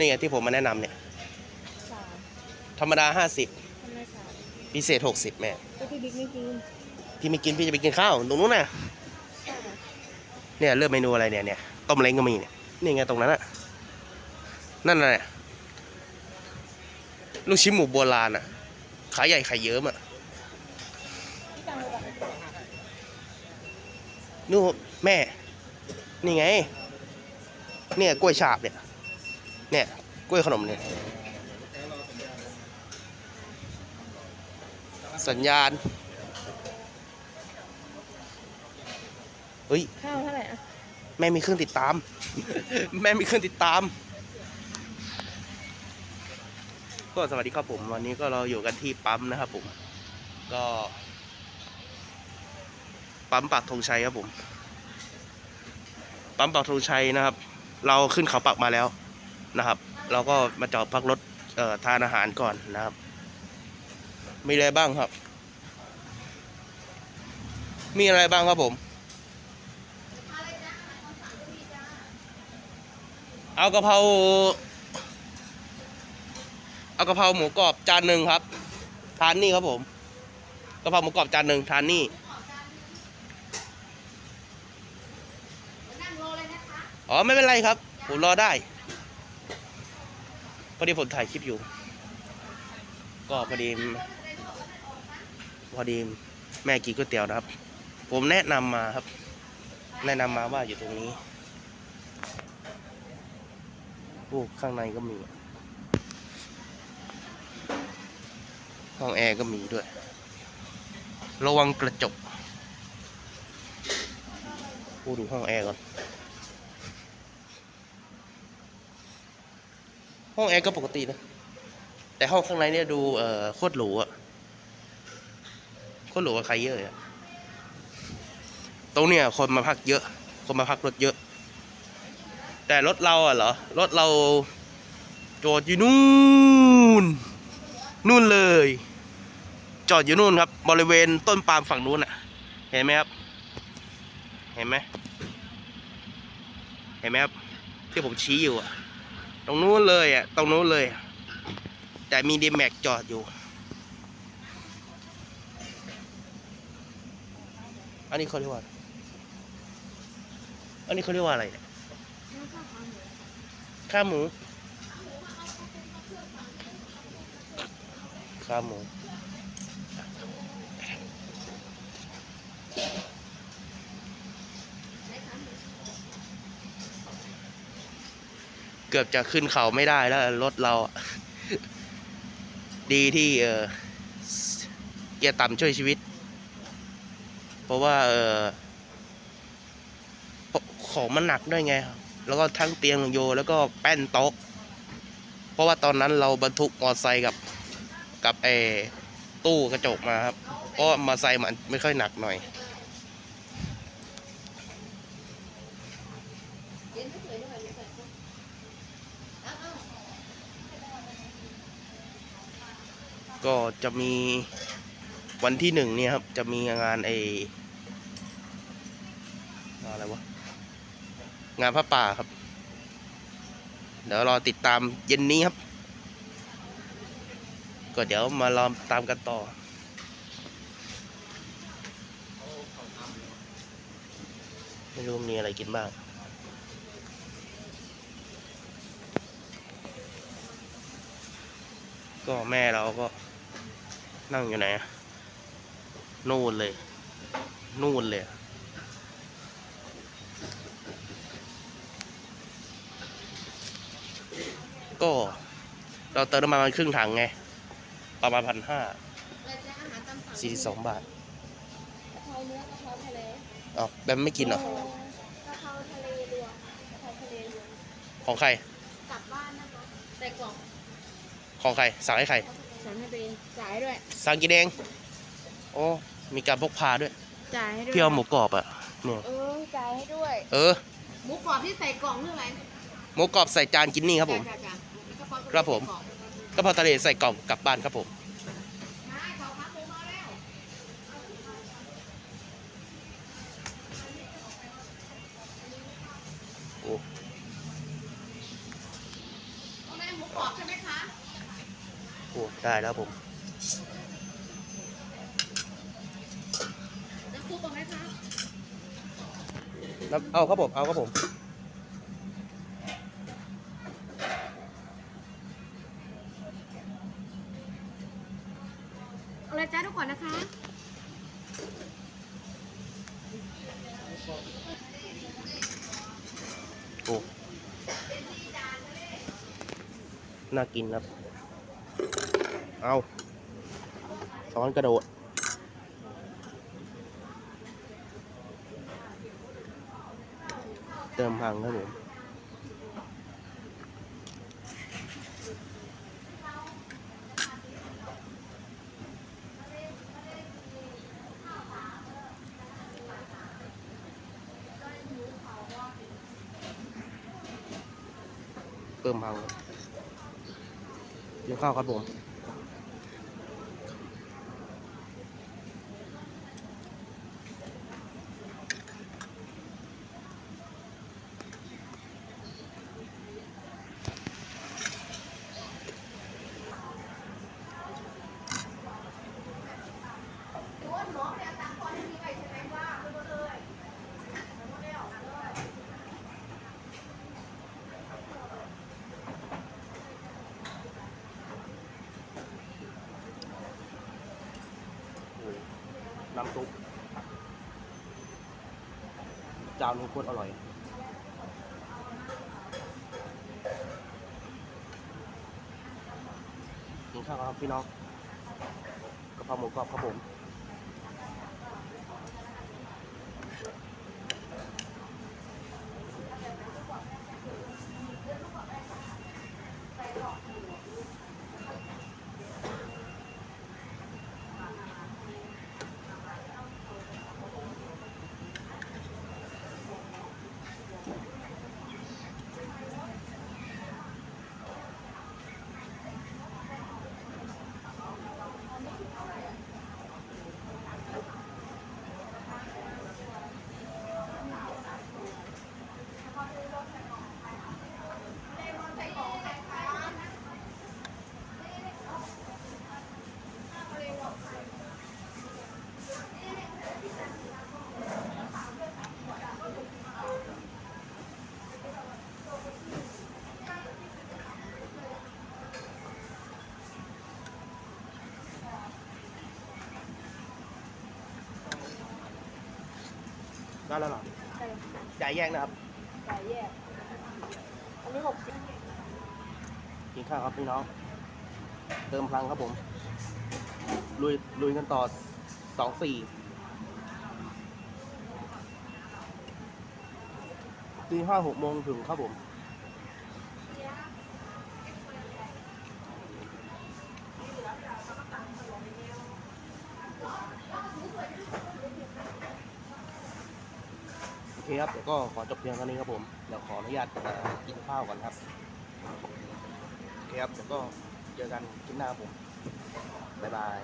นี่ไงที่ผมมาแนะนำเนี่ย สามธรรมดาห้าสิบทำไมสามพิเศษหกสิบแม่ ก็พี่บิ๊กไม่กินพี่ไม่กินพี่จะไปกินข้าวตรงนู้นน่ะใช่เหรอเนี่ยเลือกเมนูอะไรเนี่ยเนี่ยต้มเล้งก็มีเนี่ยนี่ไงตรงนั้นอะนั่นน่ะเนี่ยลูกชิ้นหมูโบราณอะขาใหญ่ขาเยิ้มอะพี่ตังค์เลยแบบนู่นแม่ นี่ไง เนี่ยกล้วยฉาบเนี่ย เนี่ยกล้วยขนมเนี่ยสัญญาณ เฮ้ย ข้าวเท่าไหร่อะแม่มีเครื่องติดตาม แม่มีเครื่องติดตาม ก็สวัสดีครับผม วันนี้ก็เราอยู่กันที่ปั๊มนะครับผม ก็ ปั๊มปากธงชัยครับผม ปั๊มปากธงชัยนะครับ เราขึ้นเขาปักมาแล้ว นะครับ เราก็มาจอดพักรถเอ่อทานอาหารก่อนนะครับ มีอะไรบ้างครับ มีอะไรบ้างครับผม เอากะเพราเอากะเพราหมูกรอบจานหนึ่งครับ ทานนี่ครับผมกะเพราหมูกรอบจานหนึ่งทานนี่อ๋อไม่เป็นไรครับ ผมรอได้ พอดีผมถ่ายคลิปอยู่ ก็พอดีพอดีแม่กินก๋วยเตี๋ยวนะครับ ผมแนะนำมาครับ แนะนำมาว่าอยู่ตรงนี้โอ้ข้างในก็มี ห้องแอร์ก็มีด้วย ระวังกระจกโอ้ดูห้องแอร์ก่อน ห้องแอร์ก็ปกตินะ แต่ห้องข้างในเนี่ยดูเอ่อโคตรหรูอะโคตรหรูกับใครเยอะอะตรงเนี้ยคนมาพักเยอะ คนมาพักรถเยอะ แต่รถเราอะเหรอ รถเราจอดอยู่นู่น นู่นเลย จอดอยู่นู่นครับ บริเวณต้นปาล์มฝั่งนู้นอะเห็นไหมครับ เห็นไหมเห็นไหมครับ ที่ผมชี้อยู่อะ ตรงนู้นเลยอะ ตรงนู้นเลย แต่มีดีแม็กจอดอยู่ อันนี้เขาเรียกว่า อันนี้เขาเรียกว่าอะไรเนี่ยข้าวหมูข้าวหมู เกือบจะขึ้นเขาไม่ได้แล้วรถเรา ดีที่เออเกียร์ต่ำช่วยชีวิต เพราะว่าเออของมันหนักด้วยไง แล้วก็ทั้งเตียงโยแล้วก็แป้นโต๊ะ เพราะว่าตอนนั้นเราบรรทุกมอไซค์กับกับเออตู้กระจกมาครับเพราะว่ามอไซค์มันไม่ค่อยหนักหน่อย ก็จะมีวันที่หนึ่งเนี่ยครับ จะมีงานไองานอะไรวะ งานพระป่าครับ เดี๋ยวรอติดตามเย็นนี้ครับ ก็เดี๋ยวมารอตามกันต่อ ไม่รู้มีอะไรกินบ้างก็แม่เราก็ นั่งอยู่ไหนอะนู่นเลย นู่นเลยอะก็เราเติมน้ำมันมาครึ่งถังไง ประมาณพันห้าสี่สิบสองบาทกะเพราเนื้อกะเพราทะเลอ๋อแบมไม่กินเหรอกะเพราทะเลรวมกะเพราทะเลรวมของใคร กลับบ้านนะคะใส่กล่อง ของใคร สั่งให้ใคร สั่งให้ตัวเองจ่ายให้ด้วย สั่งกินเองโอ้มีการพกพาด้วยจ่ายให้ด้วยพี่เอาหมูกรอบอะเนี่ยเออจ่ายให้ด้วยเออหมูกรอบที่ใส่กล่องเรื่องอะไรหมูกรอบใส่จานกินนี่ครับผม จ่ายจ่ายกะเพาครับผมกะเพราทะเลใส่กล่องกลับบ้านครับผม ได้ขอพักหมูมาแล้ว โอ้ กรอบใช่ไหมคะ โอ้ ได้แล้วผมน้ำซุปเอาไหมคะน้ำเอาครับผม เอาครับผม เอาเลยจ้าทุกคนนะคะ โอ้ น่ากินครับ เอาช้อนกระโดด เติมพังครับผมเติมพังกินข้าวครับผม น้ำซุปจานนี้โคตรอร่อยกินข้าวครับพี่น้องกระเพราหมูกรอบครับผม ได้แล้วเหรอใช่จ่ายแยกนะครับไก่แยก อันนี้หกสิบกินข้าวครับพี่น้อง เติมพลังครับผม ลุยลุยกันต่อสองสี่ตีห้าหกโมงถึงครับผม คครับเดี๋ยวก็ขอจบเพียงเท่านี้ครับผมเดี๋ยวขออนุญาตกินข้าวก่อนครับโอเคครับเดี๋ยวก็เจอกันคลิปหน้าผมบ๊ายบาย